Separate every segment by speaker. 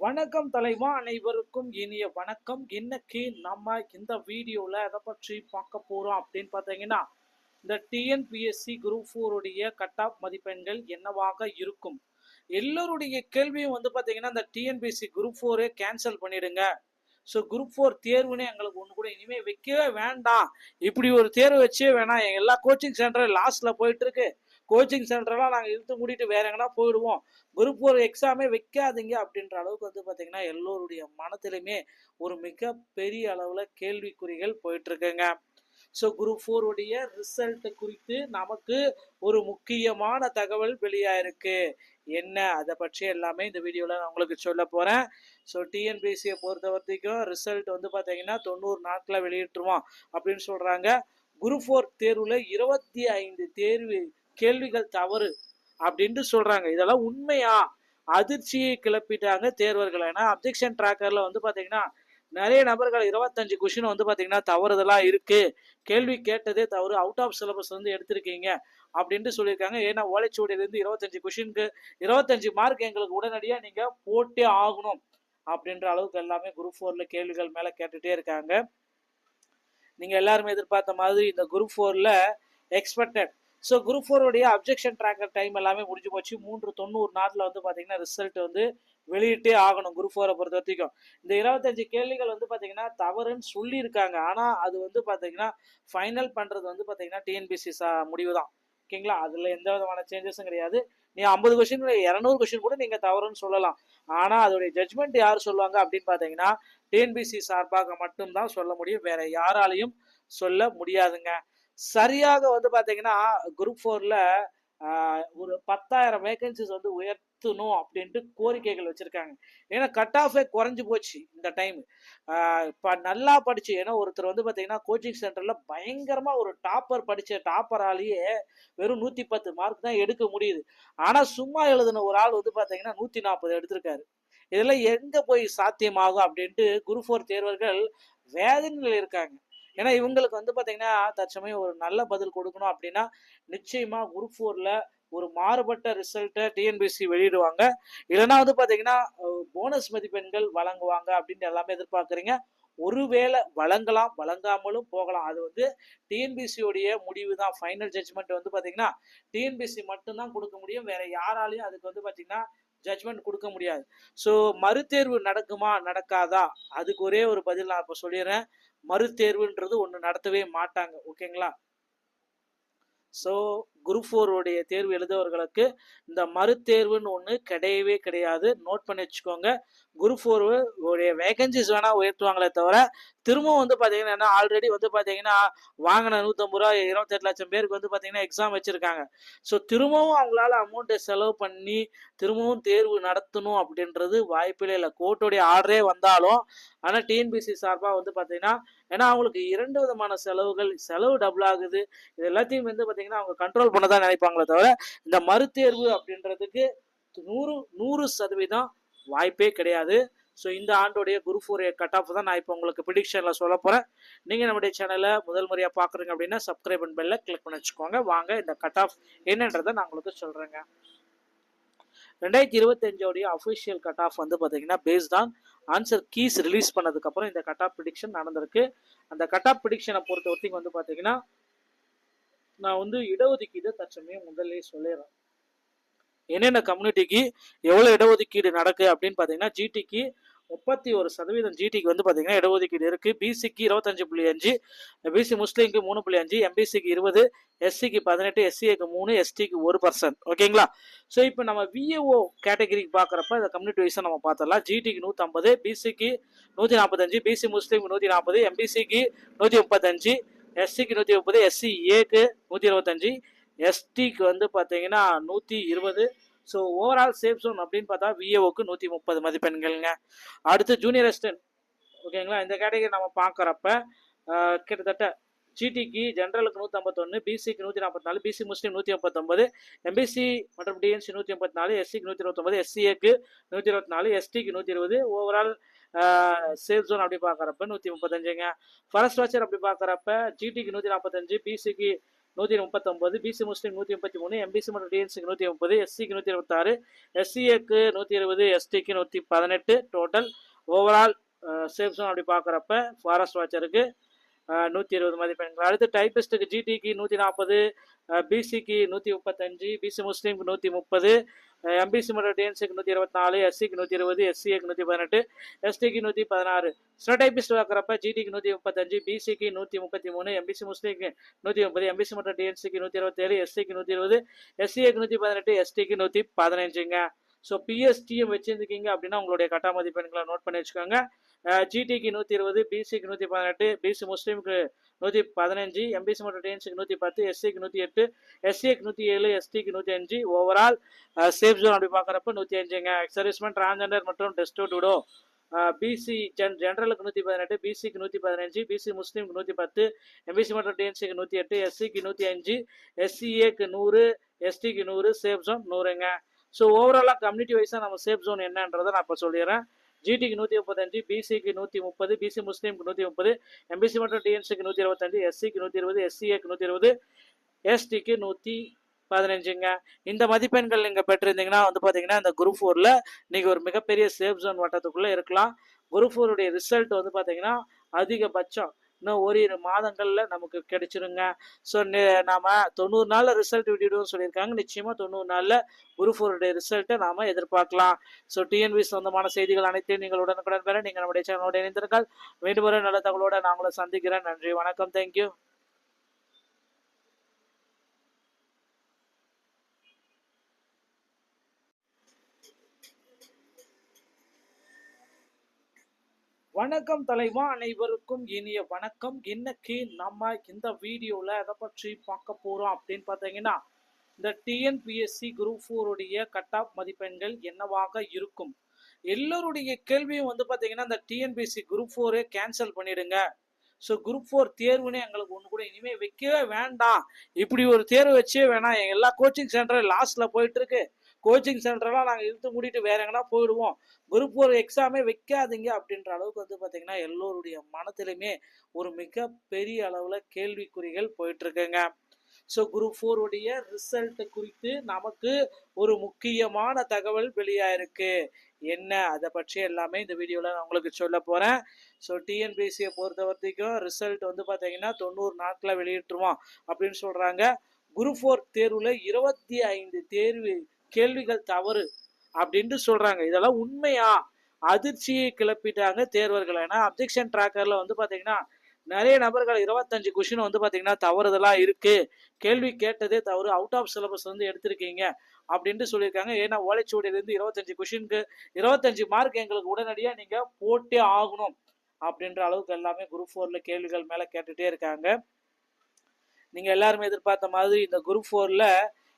Speaker 1: வணக்கம் தலைவா அனைவருக்கும் இனிய வணக்கம். இன்னைக்கு நம்ம இந்த வீடியோவில் எதை பற்றி பார்க்க போகிறோம் அப்படின்னு பார்த்தீங்கன்னா இந்த டிஎன்பிஎஸ்சி குரூப் ஃபோருடைய கட் ஆஃப் மதிப்பெண்கள் என்னவாக இருக்கும்? எல்லோருடைய கேள்வியும் வந்து பார்த்தீங்கன்னா இந்த டிஎன்பிஎஸ்சி குரூப் ஃபோரே கேன்சல் பண்ணிடுங்க. ஸோ குரூப் ஃபோர் தேர்வுன்னு எங்களுக்கு ஒன்று கூட இனிமேல் வைக்கவே வேண்டாம். இப்படி ஒரு தேர்வு வச்சே வேணாம். எங்கள் எல்லா கோச்சிங் சென்டரும் லாஸ்ட்டில் போயிட்டுருக்கு கோச்சிங் சென்டர்லாம் நாங்கள் இழுத்து மூடிட்டு வேற எங்கன்னா போயிடுவோம். குரூப் ஒரு எக்ஸாமே வைக்காதீங்க அப்படின்ற அளவுக்கு வந்து பார்த்தீங்கன்னா எல்லோருடைய மனத்திலுமே ஒரு மிக பெரிய அளவில் கேள்விக்குறிகள் போயிட்டுருக்குங்க. ஸோ குரூப் ஃபோருடைய ரிசல்ட் குறித்து நமக்கு ஒரு முக்கியமான தகவல் வெளியாயிருக்கு. என்ன? அதை பற்றி எல்லாமே இந்த வீடியோவில் நான் உங்களுக்கு சொல்ல போகிறேன் ஸோ டிஎன்பிஎஸ்சியை பொறுத்த வரைக்கும் ரிசல்ட் வந்து பார்த்தீங்கன்னா தொண்ணூறு நாட்களில் வெளியிட்டுருவோம் அப்படின்னு சொல்கிறாங்க குரூப் ஃபோர் தேர்வில் இருபத்தி ஐந்து தேர்வு கேள்விகள் தவறு அப்படின்ட்டு சொல்றாங்க. இதெல்லாம் உண்மையா? அதிர்ச்சியை கிளப்பிட்டாங்க தேர்வர்கள். ஏன்னா அப்ஜெக்ஷன் ட்ராக்கர்ல வந்து பாத்தீங்கன்னா நிறைய நபர்கள் இருபத்தஞ்சு கொஷின் வந்து பாத்தீங்கன்னா தவறுதெல்லாம் இருக்கு. கேள்வி கேட்டதே தவறு. அவுட் ஆஃப் சிலபஸ் வந்து எடுத்திருக்கீங்க அப்படின்ட்டு சொல்லியிருக்காங்க. ஏன்னா ஓலைச்சுவடியிலேருந்து இருபத்தஞ்சு கொஷினுக்கு இருபத்தஞ்சு மார்க் எங்களுக்கு உடனடியாக நீங்க போட்டே ஆகணும் அப்படின்ற அளவுக்கு எல்லாமே குரூப் ஃபோர்ல கேள்விகள் மேல கேட்டுட்டே இருக்காங்க. நீங்க எல்லாருமே எதிர்பார்த்த மாதிரி இந்த குரூப் ஃபோர்ல எக்ஸ்பெக்டட் ஸோ குரூப் ஃபோருடைய அப்ஜெக்ஷன் ட்ராக்கர் டைம் எல்லாமே முடிஞ்சு போச்சு. மூன்று தொண்ணூறு நாட்டில் வந்து பார்த்தீங்கன்னா ரிசல்ட் வந்து வெளியிட்டே ஆகணும் குரூப் ஃபோரை பொறுத்த வரைக்கும். இந்த இருபத்தஞ்சு கேள்விகள் வந்து பார்த்தீங்கன்னா தவறுன்னு சொல்லியிருக்காங்க. ஆனால் அது வந்து பார்த்தீங்கன்னா ஃபைனல் பண்ணுறது வந்து பார்த்தீங்கன்னா டிஎன்பிசி முடிவு தான். ஓகேங்களா அதில் எந்த விதமான சேஞ்சஸும் கிடையாது. நீ ஐம்பது கொஸ்டின் இரநூறு கொஸ்டின் கூட நீங்கள் தவறுன்னு சொல்லலாம். ஆனால் அதோடைய ஜட்மெண்ட் யார் சொல்லுவாங்க அப்படின்னு பார்த்தீங்கன்னா டிஎன்பிசி சார்பாக மட்டும்தான் சொல்ல முடியும். வேற யாராலையும் சொல்ல முடியாதுங்க. சரியாக வந்து பார்த்தீங்கன்னா குரூப் ஃபோரில் ஒரு பத்தாயிரம் வேகன்சிஸ் வந்து உயர்த்தணும் அப்படின்ட்டு கோரிக்கைகள் வச்சுருக்காங்க. ஏன்னா கட் ஆஃபே குறைஞ்சி போச்சு இந்த டைம் இப்போ நல்லா படிச்சு ஏன்னா ஒருத்தர் வந்து பார்த்தீங்கன்னா கோச்சிங் சென்டரில் பயங்கரமாக ஒரு டாப்பர் படித்த டாப்பராலேயே வெறும் நூற்றி பத்து மார்க் தான் எடுக்க முடியுது. ஆனால் சும்மா எழுதின ஒரு ஆள் வந்து பார்த்தீங்கன்னா நூற்றி நாற்பது எடுத்திருக்காரு. இதெல்லாம் எங்கே போய் சாத்தியமாகும் அப்படின்ட்டு குரூப் ஃபோர் தேர்வர்கள் வேதனையில் இருக்காங்க. ஏன்னா இவங்களுக்கு வந்து பார்த்தீங்கன்னா தற்சமயம் ஒரு நல்ல பதில் கொடுக்கணும் அப்படின்னா நிச்சயமாக குரூப் ஃபோரில் ஒரு மாறுபட்ட ரிசல்ட்டை டிஎன்பிசி வெளியிடுவாங்க. இல்லைன்னா வந்து பார்த்தீங்கன்னா போனஸ் மதிப்பெண்கள் வழங்குவாங்க அப்படின்னு எல்லாமே எதிர்பார்க்குறீங்க. ஒருவேளை வழங்கலாம் வழங்காமலும் போகலாம். அது வந்து டிஎன்பிசியோடைய முடிவு தான். ஃபைனல் ஜட்ஜ்மெண்ட் வந்து பார்த்தீங்கன்னா டிஎன்பிசி மட்டும்தான் கொடுக்க முடியும். வேற யாராலையும் அதுக்கு வந்து பார்த்தீங்கன்னா ஜட்ஜ்மெண்ட் கொடுக்க முடியாது. ஸோ மறுதேர்வு நடக்குமா நடக்காதா? அதுக்கு ஒரே ஒரு பதில் நான் இப்போ சொல்லிடுறேன். மறுதேர்வுன்றது ஒன்று நடத்தவே மாட்டாங்க ஓகேங்களா? ஸோ குரூப் ஃபோருடைய தேர்வு எழுதவர்களுக்கு இந்த மறுதேர்வுன்னு ஒன்று கிடையவே கிடையாது. நோட் பண்ணி வச்சுக்கோங்க. குரூப் ஃபோர் உடைய வேகன்சிஸ் வேணால் உயர்த்துவாங்களே தவிர திரும்பவும் வந்து பார்த்தீங்கன்னா ஆல்ரெடி வந்து பார்த்தீங்கன்னா வாங்கின நூற்றம்பது ரூபா இருபத்தெட்டு லட்சம் பேருக்கு வந்து பார்த்தீங்கன்னா எக்ஸாம் வச்சுருக்காங்க. ஸோ திரும்பவும் அவங்களால அமௌண்ட்டை செலவு பண்ணி திரும்பவும் தேர்வு நடத்தணும் அப்படின்றது வாய்ப்பில்லை இல்லை. கோர்ட்டுடைய ஆர்டரே வந்தாலும் ஆனால் டிஎன்பிசி சார்பாக வந்து பார்த்தீங்கன்னா ஏன்னா அவங்களுக்கு இரண்டு விதமான செலவுகள் செலவு டபுள் ஆகுது. இது எல்லாத்தையும் வந்து பார்த்தீங்கன்னா அவங்க கண்ட்ரோல் பண்ண தான் நினைப்பாங்களே தவிர இந்த மறுதேர்வு அப்படின்றதுக்கு நூறு நூறு சதவீதம் வாய்ப்பே கிடையாது. ஸோ இந்த ஆண்டோடைய குரு ஃபோர் கட் ஆஃப் தான் நான் இப்போ உங்களுக்கு ப்ரிடிக்ஷனில் சொல்ல போகிறேன் நீங்கள் நம்முடைய சேனலை முதல் முறையாக பார்க்குறீங்க அப்படின்னா சப்ஸ்கிரைப் அண்ட் பெல்ல கிளிக் பண்ணி வச்சுக்கோங்க. வாங்க இந்த கட் ஆஃப் என்னன்றதை நான் உங்களுக்கு சொல்கிறேங்க ரெண்டாயிரத்தி இருபத்தஞ்சோடைய அஃபிஷியல் கட் ஆஃப் வந்து பார்த்தீங்கன்னா based on answer keys release பண்ணதுக்கப்புறம் இந்த கட் ஆஃப் ப்ரிடிக்ஷன் நடந்திருக்கு. அந்த கட் ஆஃப் ப்ரிடிக்ஷனை பொறுத்த வரைக்கும் வந்து பார்த்தீங்கன்னா நான் வந்து இடஒதுக்கீடு தற்சமயம் முதல்ல சொல்லிடுறேன். என்னென்ன கம்யூனிட்டிக்கு எவ்வளோ இடஒதுக்கீடு நடக்கு அப்படின்னு பார்த்தீங்கன்னா ஜிடிக்கு முப்பத்தி ஒரு சதவீதம் ஜிடிக்கு வந்து பார்த்தீங்கன்னா இடஒதுக்கீடு இருக்குது பிசிக்கு இருபத்தஞ்சு புள்ளி அஞ்சு பிசி முஸ்லீம்க்கு மூணு புள்ளி அஞ்சு எம்பிசிக்கு இருபது எஸ்சிக்கு பதினெட்டு எஸ்சிஏக்கு மூணு எஸ்டிக்கு ஒரு பர்சன்ட் ஓகேங்களா ஸோ இப்போ நம்ம விஏஓ கேட்டகரிக்கு பார்க்குறப்ப இந்த கம்யூனிட்டி வைஸாக நம்ம பார்த்துடலாம். ஜிடிக்கு நூற்றம்பது பிசிக்கு நூற்றி நாற்பத்தஞ்சு பிசி முஸ்லீம்க்கு நூற்றி நாற்பது எம்பிசிக்கு நூற்றி முப்பத்தஞ்சு எஸ்சிக்கு நூற்றி முப்பது எஸ்சி ஏக்கு நூற்றி இருபத்தஞ்சு எஸ்டிக்கு வந்து பார்த்தீங்கன்னா நூற்றி இருபது. ஸோ ஓவரால் சேஃப் ஜோன் அப்படின்னு பார்த்தா விஏஓக்கு நூற்றி முப்பது மதிப்பெண்கள்ங்க. அடுத்து ஜூனியர் அசிஸ்டன்ட் ஓகேங்களா இந்த கேட்டகரி நம்ம பார்க்குறப்ப கிட்டத்தட்ட ஜிடிக்கு ஜென்ரலுக்கு நூற்றம்பத்தொன்று பிசிக்கு நூற்றி நாற்பத்தி பிசி முஸ்லீம் நூற்றி முப்பத்தொம்பது எம்பிசி மற்றும் டிஎன்சி நூற்றி ஐம்பத்தி நாலு எஸ்சிக்கு நூற்றி இருபத்தொம்பது எஸ்சிஏக்கு நூற்றி இருபத்தி நாலு எஸ்டிக்கு நூற்றி இருபது ஓவரால் சேஃப் ஜோன் அப்படி பார்க்குறப்ப நூற்றி முப்பத்தஞ்சுங்க ஃபரஸ்ட் வாட்சர் அப்படி பார்க்குறப்ப ஜிடிக்கு நூற்றி நாற்பத்தஞ்சு பிசிக்கு நூற்றி முப்பத்தொம்பது பிசி முஸ்லீம் நூற்றி முப்பத்தி மூணு எம்பிசி மற்றும் டிஎன்சிக்கு நூற்றி முப்பது எஸ்சிக்கு நூற்றி இருபத்தாறு எஸ்சிஏக்கு நூற்றி இருபது எஸ்டிக்கு நூற்றி பதினெட்டு டோட்டல் ஓவரால் சேஃப் அப்படி பார்க்குறப்ப ஃபாரஸ்ட் வாட்சருக்கு நூற்றி இருபது மதிப்பெண்கள். அடுத்து டைப்பிஸ்ட்டுக்கு ஜிடிக்கு நூற்றி நாற்பது பிசிக்கு நூற்றி முப்பத்தஞ்சு பிசி முஸ்லீம்க்கு நூற்றி முப்பது எம்பிசி மற்றும் டிஎன்சிக்கு நூற்றி இருபத்தி நாலு எஸ்சிக்கு நூற்றி இருபது எஸ்சிஏக்கு நூற்றி பதினெட்டு எஸ்டிக்கு நூற்றி பதினாறு ஸ்டோடைபிஸ்ட் பார்க்குறப்ப ஜிடிக்கு நூற்றி முப்பத்தஞ்சு பிசிக்கு நூற்றி முப்பத்தி மூணு எம்பிசி முஸ்லீம்க்கு நூற்றி முப்பது எம்பிசி மற்றும் டிஎன்சிக்கு நூற்றி இருபத்தேழு எஸ்சிக்கு நூற்றி இருபது எஸ்சிஏக்கு நூற்றி பதினெட்டு எஸ்டிக்கு நூற்றி பதினஞ்சுங்க ஸோ பிஎஸ்டிஎம் வச்சுருந்துக்கீங்க அப்படின்னா உங்களுடைய கட்டா மதிப்பெண்களை நோட் பண்ணி வச்சுக்கோங்க. ஜிடிக்கு நூற்றி இருபது பிசிக்கு நூற்றி பதினெட்டு பிசி முஸ்லீமுக்கு நூற்றி பதினஞ்சு எம்பிசி மற்றும் டிஎன்சிக்கு நூற்றி பத்து எஸ்சிக்கு நூற்றி எட்டு எஸ்சிக்கு நூற்றி ஏழு எஸ்டிக்கு நூற்றி அஞ்சு ஓவரால் சேஃப் ஜோன் அப்படி பார்க்குறப்ப நூற்றி அஞ்சுங்க எக்ஸர்விஸ்மெண்ட் டிரான்ஜெண்டர் மற்றும் டெஸ்டோடுடோ பிசி ஜென் ஜென்ரலுக்கு நூற்றி பதினெட்டு பிசிக்கு நூற்றி பதினஞ்சு பிசி முஸ்லீமுக்கு நூற்றி பத்து எம்பிசி மற்றும் டிஎன்சிக்கு நூற்றி எட்டு எஸ்சிக்கு நூற்றி அஞ்சு எஸ்சிஏக்கு நூறு எஸ்டிக்கு நூறு சேஃப் ஜோன் நூறுங்க. ஸோ ஓவராலாக கம்யூனிட்டி வைஸாக நம்ம சேஃப் ஜோன் என்னன்றதை நான் இப்போ சொல்லிடுறேன். ஜிடிக்கு நூற்றி முப்பத்தஞ்சு பிசிக்கு நூற்றி முப்பது பிசி முஸ்லீமுக்கு நூற்றி முப்பது எம்பிசி மற்றும் டிஎன்சிக்கு நூற்றி இருபத்தஞ்சு எஸ்சிக்கு நூற்றி இருபது எஸ்சிஏக்கு நூற்றி இருபது எஸ்டிக்கு நூற்றி பதினஞ்சுங்க. இந்த மதிப்பெண்கள் நீங்கள் பெற்றிருந்தீங்கன்னா வந்து பார்த்தீங்கன்னா இந்த குரூப் ஃபோரில் நீங்கள் ஒரு மிகப்பெரிய சேஃப் ஜோன் வட்டத்துக்குள்ளே இருக்கலாம். குரூப் ஃபோருடைய ரிசல்ட் வந்து பார்த்தீங்கன்னா அதிகபட்சம் இன்னும் ஓரிரு மாதங்களில் நமக்கு கிடைச்சிருங்க. ஸோ நாம தொண்ணூறு நாளில் ரிசல்ட் விட்டுடுவோம்னு சொல்லியிருக்காங்க. நிச்சயமாக தொண்ணூறு நாளில் குரூப் ஃபோருடைய ரிசல்ட்டை நாம் எதிர்பார்க்கலாம். ஸோ டிஎன்பி சொந்தமான செய்திகள் அனைத்தையும் நீங்கள் உடனுக்குடன் பெற நீங்கள் நம்முடைய சேனலோட இணைந்திருக்கால் மீண்டும் ஒரு நல்ல தகவலோட நான் உங்களை சந்திக்கிறேன். நன்றி வணக்கம். தேங்க்யூ வணக்கம் தலைவா அனைவருக்கும் இனிய வணக்கம். இன்னைக்கு நம்ம இந்த வீடியோவில் எதை பற்றி பார்க்க போகிறோம் அப்படின்னு பார்த்தீங்கன்னா இந்த டிஎன்பிஎஸ்சி குரூப் ஃபோருடைய கட் ஆஃப் மதிப்பெண்கள் என்னவாக இருக்கும்? எல்லோருடைய கேள்வியும் வந்து பார்த்தீங்கன்னா இந்த டிஎன்பிஎஸ்சி குரூப் ஃபோரே கேன்சல் பண்ணிடுங்க. ஸோ குரூப் ஃபோர் தேர்வுன்னு எங்களுக்கு ஒன்று கூட இனிமேல் வைக்கவே வேண்டாம். இப்படி ஒரு தேர்வு வச்சே வேணாம். எல்லா கோச்சிங் சென்டரும் லாஸ்ட்டில் போயிட்டுருக்கு கோச்சிங் சென்டர்லாம் நாங்கள் இழுத்து மூடிட்டு வேற எங்கன்னா போயிடுவோம். குரூப் ஒரு எக்ஸாமே வைக்காதீங்க அப்படின்ற அளவுக்கு வந்து பார்த்தீங்கன்னா எல்லோருடைய மனத்திலுமே ஒரு மிக பெரிய அளவில் கேள்விக்குறிகள் போயிட்டுருக்குங்க. ஸோ குரூப் ஃபோருடைய ரிசல்ட் குறித்து நமக்கு ஒரு முக்கியமான தகவல் வெளியாயிருக்கு. என்ன? அதை பற்றி எல்லாமே இந்த வீடியோவில் நான் உங்களுக்கு சொல்ல போகிறேன் ஸோ டிஎன்பிஎஸ்சியை பொறுத்த வரைக்கும் ரிசல்ட் வந்து பார்த்தீங்கன்னா தொண்ணூறு நாட்களில் வெளியிட்டுருவோம் அப்படின்னு சொல்கிறாங்க குரூப் ஃபோர் தேர்வில் இருபத்தி ஐந்து தேர்வு கேள்விகள் தவறு அப்படின்ட்டு சொல்றாங்க. இதெல்லாம் உண்மையா? அதிர்ச்சியை கிளப்பிட்டாங்க தேர்வர்கள். ஏன்னா அப்ஜெக்ஷன் ட்ராக்கர்ல வந்து பாத்தீங்கன்னா நிறைய நபர்கள் இருபத்தஞ்சு கொஷின் வந்து பாத்தீங்கன்னா தவறுதெல்லாம் இருக்கு. கேள்வி கேட்டதே தவறு. அவுட் ஆஃப் சிலபஸ் வந்து எடுத்திருக்கீங்க அப்படின்ட்டு சொல்லியிருக்காங்க. ஏன்னா ஓலைச்சுவடியிலேருந்து இருபத்தஞ்சு கொஷினுக்கு இருபத்தஞ்சு மார்க் எங்களுக்கு உடனடியாக நீங்கள் போட்டே ஆகணும் அப்படின்ற அளவுக்கு எல்லாமே குரூப் ஃபோரில் கேள்விகள் மேலே கேட்டுகிட்டே இருக்காங்க. நீங்கள் எல்லாருமே எதிர்பார்த்த மாதிரி இந்த குரூப் ஃபோரில்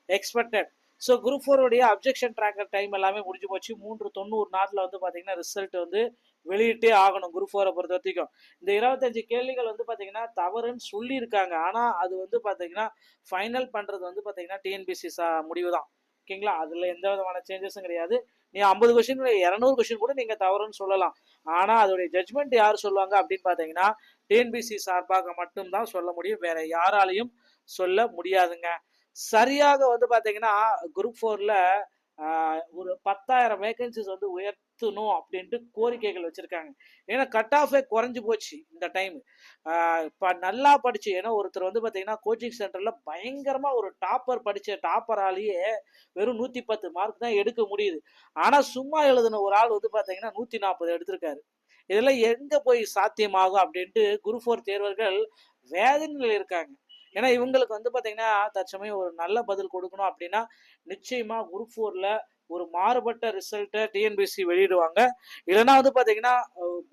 Speaker 1: எக்ஸ்பெக்டட் ஸோ குரூப் ஃபோருடைய அப்ஜெக்ஷன் ட்ராக்கர் டைம் எல்லாமே முடிஞ்சு போச்சு. மூன்று தொண்ணூறு நாட்டில் வந்து பார்த்தீங்கன்னா ரிசல்ட் வந்து வெளியிட்டே ஆகணும் குரூப் ஃபோரை பொறுத்த வரைக்கும். இந்த இருபத்தஞ்சு கேள்விகள் வந்து பார்த்தீங்கன்னா தவறுன்னு சொல்லியிருக்காங்க. ஆனால் அது வந்து பார்த்தீங்கன்னா ஃபைனல் பண்ணுறது வந்து பார்த்தீங்கன்னா டிஎன்பிசி முடிவு தான் ஓகேங்களா அதில் எந்த விதமான சேஞ்சஸும் கிடையாது. நீ ஐம்பது கொஷின் இரநூறு கொஷின் கூட நீங்கள் தவறுன்னு சொல்லலாம். ஆனால் அதோடைய ஜட்மெண்ட் யார் சொல்லுவாங்க அப்படின்னு பார்த்தீங்கன்னா டிஎன்பிசி சார்பாக மட்டும்தான் சொல்ல முடியும். வேற யாராலையும் சொல்ல முடியாதுங்க. சரியாக வந்து பார்த்தீங்கன்னா குரூப் ஃபோரில் ஒரு பத்தாயிரம் வேகன்சிஸ் வந்து உயர்த்தணும் அப்படின்ட்டு கோரிக்கைகள் வச்சுருக்காங்க. ஏன்னா கட் ஆஃபே குறைஞ்சி போச்சு இந்த டைம் இப்போ நல்லா படிச்சு ஏன்னா ஒருத்தர் வந்து பார்த்தீங்கன்னா கோச்சிங் சென்டரில் பயங்கரமாக ஒரு டாப்பர் படித்த டாப்பராலேயே வெறும் நூற்றி பத்து மார்க் தான் எடுக்க முடியுது. ஆனால் சும்மா எழுதின ஒரு ஆள் வந்து பார்த்தீங்கன்னா நூற்றி நாற்பது எடுத்திருக்காரு. இதெல்லாம் எங்கே போய் சாத்தியமாகும் அப்படின்ட்டு குரூப் ஃபோர் தேர்வர்கள் வேதனையில் இருக்காங்க. ஏன்னா இவங்களுக்கு வந்து பார்த்தீங்கன்னா தற்சமயம் ஒரு நல்ல பதில் கொடுக்கணும் அப்படின்னா நிச்சயமாக குரூப் ஃபோரில் ஒரு மாறுபட்ட ரிசல்ட்டை டிஎன்பிசி வெளியிடுவாங்க. இல்லைன்னா வந்து பார்த்தீங்கன்னா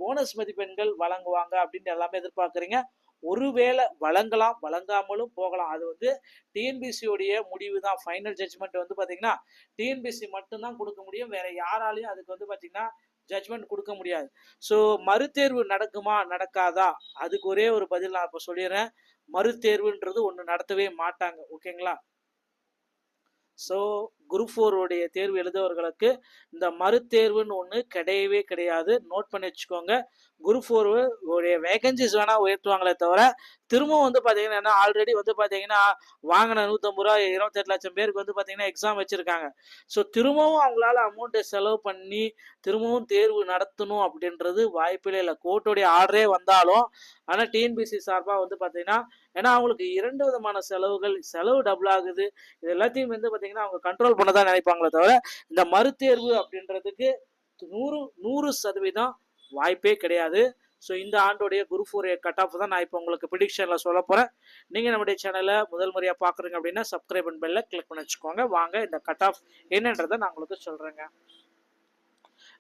Speaker 1: போனஸ் மதிப்பெண்கள் வழங்குவாங்க அப்படின்னு எல்லாமே எதிர்பார்க்குறீங்க. ஒருவேளை வழங்கலாம் வழங்காமலும் போகலாம். அது வந்து டிஎன்பிசியோடைய முடிவு தான். ஃபைனல் ஜட்ஜ்மெண்ட் வந்து பார்த்தீங்கன்னா டிஎன்பிசி மட்டும்தான் கொடுக்க முடியும். வேற யாராலையும் அதுக்கு வந்து பார்த்தீங்கன்னா ஜட்ஜ்மெண்ட் கொடுக்க முடியாது. ஸோ மறுதேர்வு நடக்குமா நடக்காதா? அதுக்கு ஒரே ஒரு பதில் நான் இப்போ சொல்லிடுறேன். மறுதேர்வுன்றது ஒன்று நடத்தவே மாட்டாங்க. ஓகேங்களா? ஸோ குரூப் ஃபோருடைய தேர்வு எழுதவர்களுக்கு இந்த மறுதேர்வுன்னு ஒன்று கிடையவே கிடையாது. நோட் பண்ணி வச்சுக்கோங்க. குரூப் ஃபோர் உடைய வேகன்சிஸ் வேணால் உயர்த்துவாங்களே தவிர திரும்பவும் வந்து பார்த்தீங்கன்னா ஆல்ரெடி வந்து பார்த்தீங்கன்னா வாங்கின நூற்றம்பது ரூபா இருபத்தெட்டு லட்சம் பேருக்கு வந்து பார்த்தீங்கன்னா எக்ஸாம் வச்சுருக்காங்க. ஸோ திரும்பவும் அவங்களால அமௌண்ட்டை செலவு பண்ணி திரும்பவும் தேர்வு நடத்தணும் அப்படின்றது வாய்ப்பிலே இல்லை. கோர்ட்டுடைய ஆர்டரே வந்தாலும் ஆனால் டிஎன்பிசி சார்பாக வந்து பார்த்தீங்கன்னா ஏன்னா அவங்களுக்கு இரண்டு விதமான செலவுகள் செலவு டபுள் ஆகுது. இது எல்லாத்தையும் வந்து பார்த்தீங்கன்னா அவங்க கண்ட்ரோல் பண்ண தான் நினைப்பாங்களே தவிர இந்த மறுதேர்வு அப்படின்றதுக்கு நூறு நூறு சதவீதம் வாய்ப்பே கிடையாது. ஸோ இந்த ஆண்டோடைய குரு ஃபோர் கட் ஆஃப் தான் நான் இப்போ உங்களுக்கு ப்ரிடிக்ஷனில் சொல்ல போகிறேன் நீங்கள் நம்முடைய சேனலை முதல் முறையாக பார்க்குறீங்க அப்படின்னா சப்ஸ்கிரைப் அண்ட் பெல்ல கிளிக் பண்ணி வச்சுக்கோங்க. வாங்க இந்த கட் ஆஃப் என்னன்றதை நான் உங்களுக்கு சொல்கிறேங்க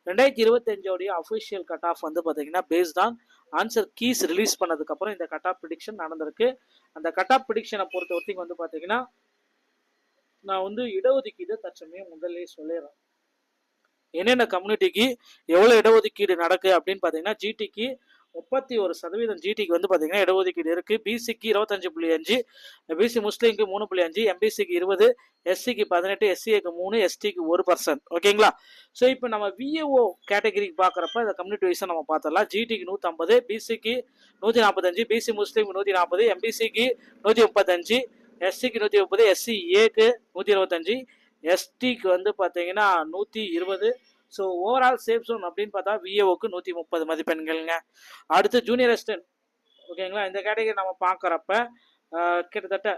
Speaker 1: ரெண்டாயிரத்தி இருபத்தஞ்சோடைய அஃபிஷியல் கட் ஆஃப் வந்து பார்த்தீங்கன்னா based on answer keys release பண்ணதுக்கப்புறம் இந்த கட் ஆஃப் ப்ரிடிக்ஷன் நடந்திருக்கு. அந்த கட் ஆஃப் ப்ரிடிக்ஷனை பொறுத்த வரைக்கும் வந்து பார்த்தீங்கன்னா நான் வந்து இடஒதுக்கீடு தற்சமயம் முதல்ல சொல்லிடுறேன். என்னென்ன கம்யூனிட்டிக்கு எவ்வளோ இடஒதுக்கீடு நடக்கு அப்படின்னு பார்த்தீங்கன்னா ஜிடிக்கு முப்பத்தி ஒரு சதவீதம் ஜிடிக்கு வந்து பார்த்தீங்கன்னா இடஒதுக்கீடு இருக்குது பிசிக்கு இருபத்தஞ்சு புள்ளி அஞ்சு பிசி முஸ்லீம்க்கு மூணு புள்ளி அஞ்சு எம்பிசிக்கு இருபது எஸ்சிக்கு பதினெட்டு எஸ்சிஏக்கு மூணு எஸ்டிக்கு ஒரு பர்சன்ட் ஓகேங்களா ஸோ இப்போ நம்ம விஏஓ கேட்டகரிக்கு பார்க்குறப்ப இந்த கம்யூனிட்டி வைஸாக நம்ம பார்த்துடலாம் ஜிடிக்கு நூற்றம்பது பிசிக்கு நூற்றி நாற்பத்தஞ்சு பிசி முஸ்லீம்க்கு நூற்றி நாற்பது எம்பிசிக்கு நூற்றி முப்பத்தஞ்சு எஸ்சிக்கு நூற்றி முப்பது எஸ்சி ஏக்கு நூற்றி இருபத்தஞ்சு எஸ்டிக்கு வந்து பார்த்தீங்கன்னா நூற்றி இருபது ஸோ ஓவரால் சேஃப் ஜோன் அப்படின்னு பார்த்தா விஏஓக்கு நூற்றி முப்பது மதிப்பெண்கள்ங்க. அடுத்து ஜூனியர் அசிஸ்டன்ட் ஓகேங்களா? இந்த கேட்டகரி நம்ம பார்க்குறப்ப கிட்டத்தட்ட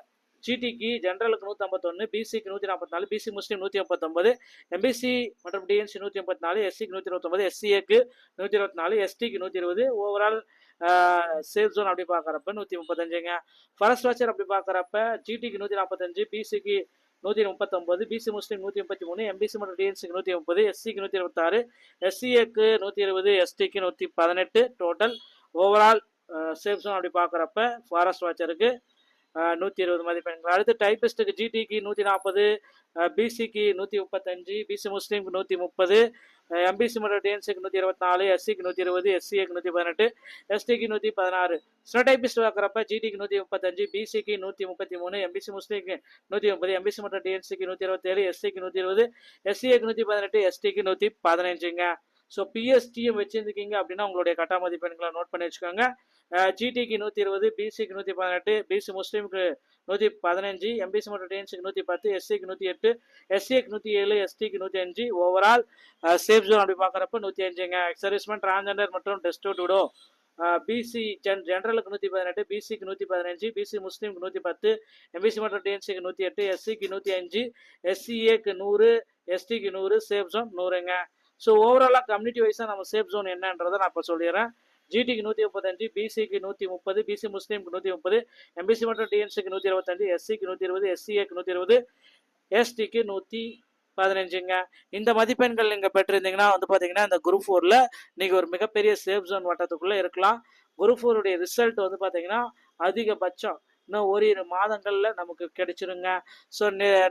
Speaker 1: ஜிடிக்கு ஜென்ரலுக்கு நூற்றம்பத்தொன்று பிசிக்கு நூற்றி நாற்பத்தி பிசி முஸ்லீம் நூற்றி முப்பத்தொம்பது எம்பிசி மற்றும் டிஎன்சி நூற்றி முப்பத்தி நாலு எஸ்சிக்கு நூற்றி இருபத்தொம்பது எஸ்சிஏக்கு நூற்றி இருபத்தி நாலு எஸ்டிக்கு நூற்றி இருபது ஓவரால் சேஃப் ஜோன் அப்படி பார்க்குறப்ப நூற்றி முப்பத்தஞ்சுங்க ஃபரஸ்ட் வாட்சர் அப்படி பார்க்குறப்ப ஜிடிக்கு நூற்றி நாற்பத்தஞ்சு பிசிக்கு நூற்றி முப்பத்தொம்பது பிசி முஸ்லீம் நூற்றி முப்பத்தி மூணு எம்பிசி மற்றும் டிஎன்சிக்கு நூற்றி முப்பது எஸ்சிக்கு நூற்றி இருபத்தாறு எஸ்சிஏக்கு நூற்றி இருபது எஸ்டிக்கு நூற்றி பதினெட்டு டோட்டல் ஓவரால் சேஃப் ஜோன் அப்படி பார்க்குறப்ப ஃபாரஸ்ட் வாட்சருக்கு நூற்றி இருபது மதிப்பெண்கள். அடுத்து டைபிஸ்ட்டுக்கு ஜிடிக்கு நூற்றி நாற்பது பிசிக்கு நூற்றி முப்பத்தஞ்சு பிசி முஸ்லீம்க்கு நூற்றி முப்பது எம்பிசி மற்றும் டிஎன்சிக்கு நூற்றி இருபத்தி நாலு எஸ்சிக்கு நூற்றி இருபது எஸ்சிஏக்கு நூற்றி பதினெட்டு எஸ்டிக்கு நூற்றி பதினாறு ஸ்னோடைபிஸ்ட் பார்க்குறப்ப ஜிடிக்கு நூற்றி முப்பத்தஞ்சு பிசிக்கு நூற்றி முப்பத்தி மூணு எம்பிசி முஸ்லீம்க்கு நூற்றி முப்பது எம்பிசி மற்றும் டிஎன்சிக்கு நூற்றி இருபத்தேழு எஸ்சிக்கு நூற்றி இருபது எஸ்சிஏக்கு நூற்றி பதினெட்டு எஸ்டிக்கு நூற்றி பதினஞ்சுங்க ஸோ பிஎஸ்டிஎம் வச்சுருந்துக்கீங்க அப்படின்னா உங்களுடைய கட்டா மதிப்பெண்களை நோட் பண்ணி வச்சுக்கோங்க ஜிடிக்கு நூற்றி இருபது பிசிக்கு நூற்றி பதினெட்டு பிசி முஸ்லீமுக்கு நூற்றி பதினஞ்சு எம்பிசி மற்றும் டிஎன்சிக்கு நூற்றி பத்து எஸ்சிக்கு நூற்றி எட்டு எஸ்சிக்கு நூற்றி ஏழு எஸ்டிக்கு நூற்றி அஞ்சு ஓவரால் சேஃப் ஜோன் அப்படி பார்க்குறப்ப நூற்றி அஞ்சுங்க சர்வீஸ்மேன் டிரான்ஜெண்டர் மற்றும் டெஸ்டோடுடோ பிசி ஜென் ஜென்ரலுக்கு நூற்றி பதினெட்டு பிசிக்கு நூற்றி பதினஞ்சு பிசி முஸ்லீமுக்கு நூற்றி பத்து எம்பிசி மற்றும் டிஎன்சிக்கு நூற்றி எட்டு எஸ்சிக்கு நூற்றி அஞ்சு எஸ்சிஏக்கு நூறு எஸ்டிக்கு நூறு சேஃப் ஜோன் நூறுங்க ஸோ ஓவராலாக கம்யூனிட்டி வைஸாக நம்ம சேஃப் ஜோன் என்னன்றதை நான் இப்போ சொல்லிடுறேன் ஜிடிக்கு நூற்றி முப்பத்தஞ்சு பிசிக்கு நூற்றி முப்பது பிசி முஸ்லீமுக்கு நூற்றி முப்பது எம்பிசி மற்றும் டிஎன்சிக்கு நூற்றி இருபத்தஞ்சு எஸ்சிக்கு நூற்றி இருபது எஸ்சிஏக்கு நூற்றி இருபது எஸ்டிக்கு நூற்றி பதினஞ்சுங்க. இந்த மதிப்பெண்கள் நீங்கள் பெற்றிருந்தீங்கன்னா வந்து பார்த்தீங்கன்னா இந்த குரூப் ஃபோரில் நீங்கள் ஒரு மிகப்பெரிய சேஃப் ஜோன் வட்டத்துக்குள்ளே இருக்கலாம். குரூப் ஃபோருடைய ரிசல்ட் வந்து பார்த்தீங்கன்னா அதிகபட்சம் இன்னும் ஓரிரு மாதங்களில் நமக்கு கிடைச்சிருங்க. ஸோ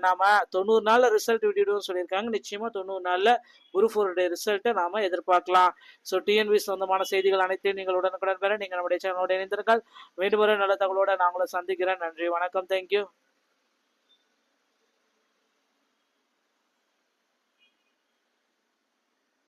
Speaker 1: நாம் தொண்ணூறு நாளில் ரிசல்ட் விட்டுடுவோம் சொல்லியிருக்காங்க. நிச்சயமாக தொண்ணூறு நாளில் குரூப் ஃபோருடைய ரிசல்ட்டை நாம் எதிர்பார்க்கலாம். ஸோ டிஎன்வி சொந்தமான செய்திகள் அனைத்தையும் நீங்கள் உடனுக்குடன் பெற நீங்கள் நம்முடைய சேனலோட இணைந்திருக்கால் மீண்டும் ஒரு நல்ல தகவலோடு நான் உங்களை சந்திக்கிறேன். நன்றி வணக்கம். தேங்க்யூ